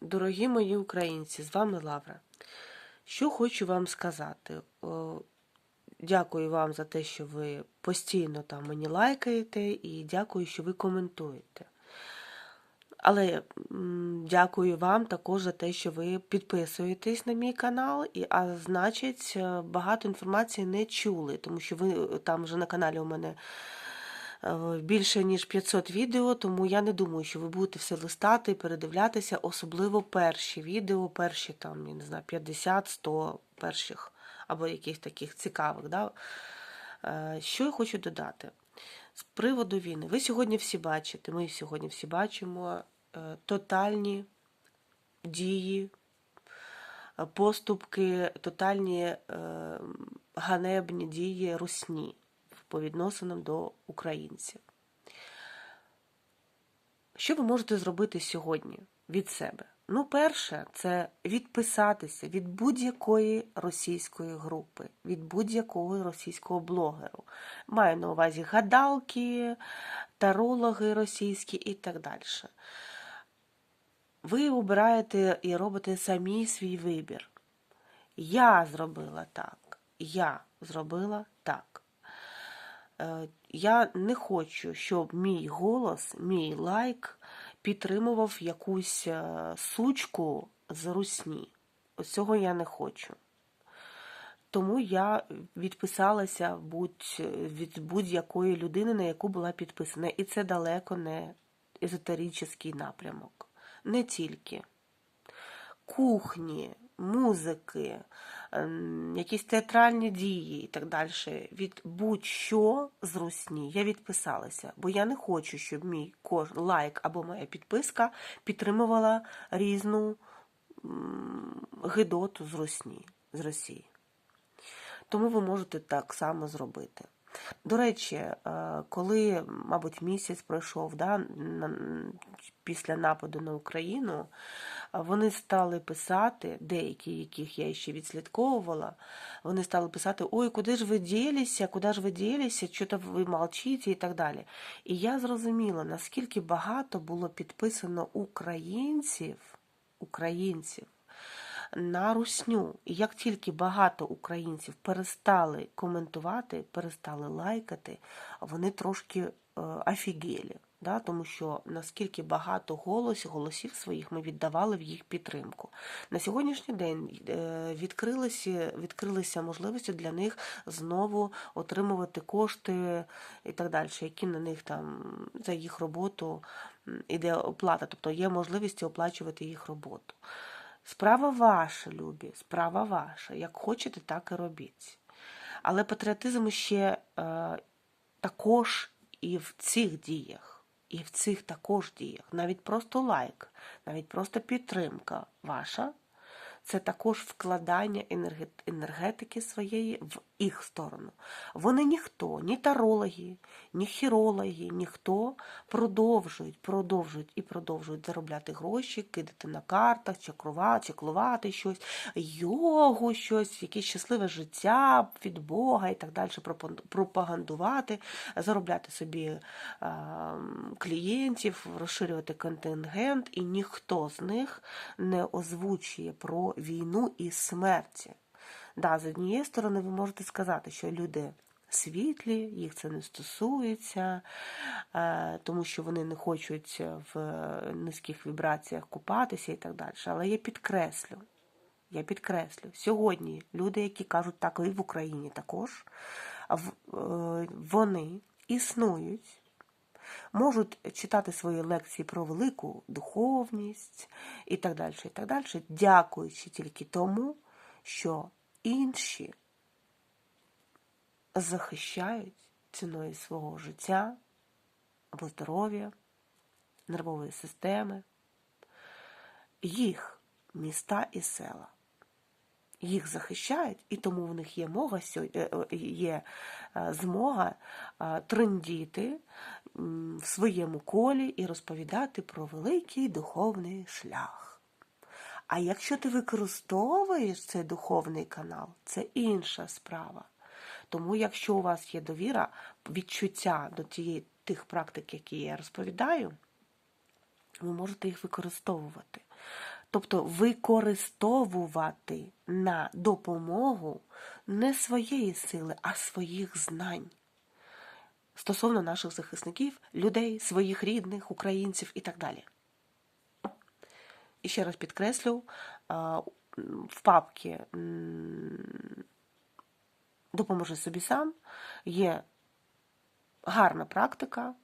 Дорогі мої українці, з вами Лавра. Що хочу вам сказати. Дякую вам за те, що ви постійно там мені лайкаєте, і дякую, що ви коментуєте. Але дякую вам також за те, що ви підписуєтесь на мій канал, і, а значить, е, багато інформації не чули, тому що ви е, там вже на каналі у мене більше ніж 500 відео, тому я не думаю, що ви будете все листати, і передивлятися, особливо перші відео, перші там, я не знаю, 50-100 перших або яких таких цікавих. Да? Е, Що я хочу додати? З приводу війни. Ви сьогодні всі бачите, ми сьогодні всі бачимо е, тотальні дії, е, поступки, тотальні ганебні дії русні по відносинам до українців. Що ви можете зробити сьогодні від себе? Ну, перше, це відписатися від будь-якої російської групи, від будь-якого російського блогеру. Маю на увазі гадалки, тарологи російські і так далі. Ви обираєте і робите самі свій вибір. Я зробила так. Я зробила так. Я не хочу, щоб мій голос, мій лайк підтримував якусь е, сучку з русні. Ось цього я не хочу. Тому я відписалася будь, від будь-якої людини, на яку була підписана. І це далеко не езотеричний напрямок. Не тільки кухні, музики, якісь театральні дії і так далі. Від будь-що з русні я відписалася, бо я не хочу, щоб мій лайк або моя підписка підтримувала різну гидоту з русні, з Росії. Тому ви можете так само зробити. До речі, е, коли, мабуть, місяць пройшов да, після нападу на Україну, вони стали писати, деякі, яких я ще відслідковувала, вони стали писати: Ой, куди ж ви ділися, куди ж ви ділися, що то ви молчите і так далі. І я зрозуміла, наскільки багато було підписано українців, українців на русню. І як тільки багато українців перестали коментувати, перестали лайкати, вони трошки е, офігелі. Да, тому що наскільки багато голосів, голосів своїх ми віддавали в їх підтримку. На сьогоднішній день е, відкрилися, відкрилися можливості для них знову отримувати кошти і так далі, які на них там за їх роботу іде оплата, тобто є можливість оплачувати їх роботу. Справа ваша, любі, справа ваша. Як хочете, так і робіть. Але патріотизм ще е, також і в цих діях, і в цих також діях. Навіть просто лайк, навіть просто підтримка ваша це також вкладання енерге- енергетики своєї в їх сторону. Вони ніхто, ні тарологи, ні хірологи, ніхто продовжують, продовжують і продовжують заробляти гроші, кидати на картах, чаклувати, чаклувати щось, йогу, щось, якесь щасливе життя від Бога і так далі, пропагандувати, заробляти собі клієнтів, розширювати контингент, і ніхто з них не озвучує про війну і смерті. Да, з однієї сторони, ви можете сказати, що люди світлі, їх це не стосується, е, тому що вони не хочуть в низьких вібраціях купатися і так далі. Але я підкреслю, я підкреслю, сьогодні люди, які кажуть так, і в Україні також, е, вони існують, можуть читати свої лекції про велику духовність і так далі, і так далі, дякуючи тільки тому, що інші захищають ціною свого життя або здоров'я, нервової системи, їх міста і села. Їх захищають, і тому в них є мога е, е, є е, змога трендіти в своєму колі і розповідати про великий духовний шлях. А якщо ти використовуєш цей духовний канал, це інша справа. Тому, якщо у вас є довіра, відчуття до тієї тих практик, які я розповідаю, ви можете їх використовувати. Тобто використовувати на допомогу не своєї сили, а своїх знань стосовно наших захисників, людей, своїх рідних, українців і так далі. І ще раз підкреслю, в папці м, допоможи собі сам є гарна практика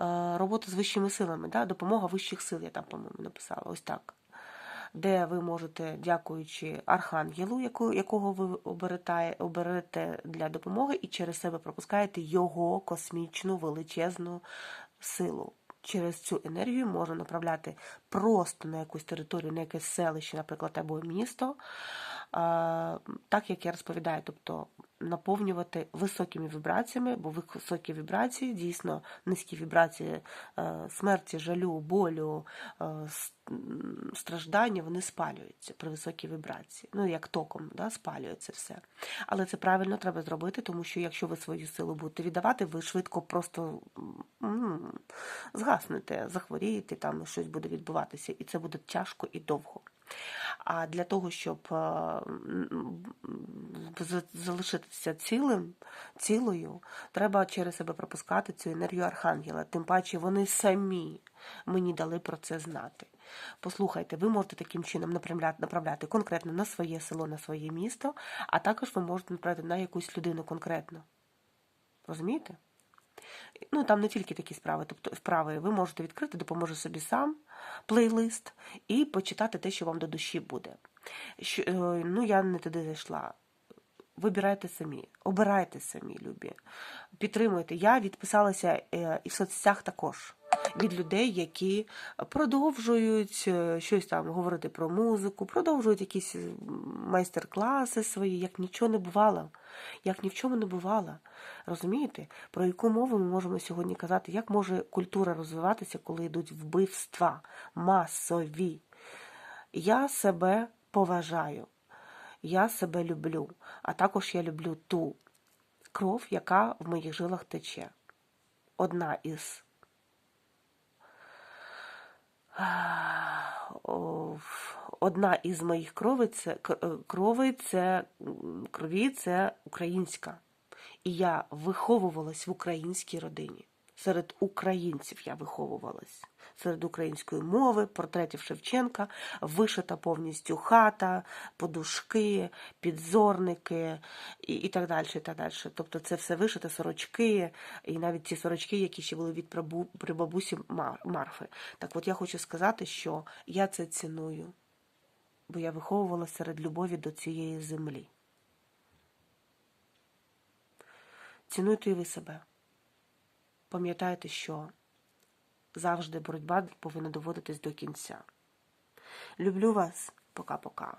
е, роботи з вищими силами, да? допомога вищих сил, я там, по-моєму, написала, ось так. Де ви можете, дякуючи архангелу, якого ви оберете, оберете для допомоги, і через себе пропускаєте його космічну величезну силу. Через цю енергію можна направляти просто на якусь територію, на якесь селище, наприклад, або місто, так як я розповідаю, тобто наповнювати високими вібраціями, бо високі вібрації, дійсно низькі вібрації е, смерті, жалю, болю, е, страждання, вони спалюються при високій вібрації. Ну, як током, да, спалюється все. Але це правильно треба зробити, тому що якщо ви свою силу будете віддавати, ви швидко просто згаснете, захворієте, там щось буде відбуватися, і це буде тяжко і довго. А для того, щоб е, залишитися цілим, цілою, треба через себе пропускати цю енергію архангела. Тим паче вони самі мені дали про це знати. Послухайте, ви можете таким чином направляти, конкретно на своє село, на своє місто, а також ви можете направляти на якусь людину конкретно. Розумієте? Ну, там не тільки такі справи, тобто вправи. Ви можете відкрити, допоможе собі сам плейлист і почитати те, що вам до душі буде. Що, е, ну, я не туди зайшла. Вибирайте самі, обирайте самі, любі. Підтримуйте. Я відписалася е, і в соцсетях також від людей, які продовжують е, щось там говорити про музику, продовжують якісь майстер-класи свої, як нічого не бувало, як ні в чому не бувало. Розумієте, про яку мову ми можемо сьогодні казати? Як може культура розвиватися, коли йдуть вбивства масові? Я себе поважаю, я себе люблю, а також я люблю ту кров, яка в моїх жилах тече. Одна із одна із моїх крови це е, це крові це українська. І я виховувалась в українській родині. Серед українців я виховувалась. Серед української мови, портретів Шевченка, вишита повністю хата, подушки, підзорники і, і так далі. І так далі. Тобто це все вишите сорочки, і навіть ті сорочки, які ще були від Мар- Марфи. Так от я хочу сказати, що я це ціную, бо я виховувалася серед любові до цієї землі. Цінуйте і ви себе. Пам'ятайте, що завжди боротьба повинна доводитись до кінця. Люблю вас. Пока-пока.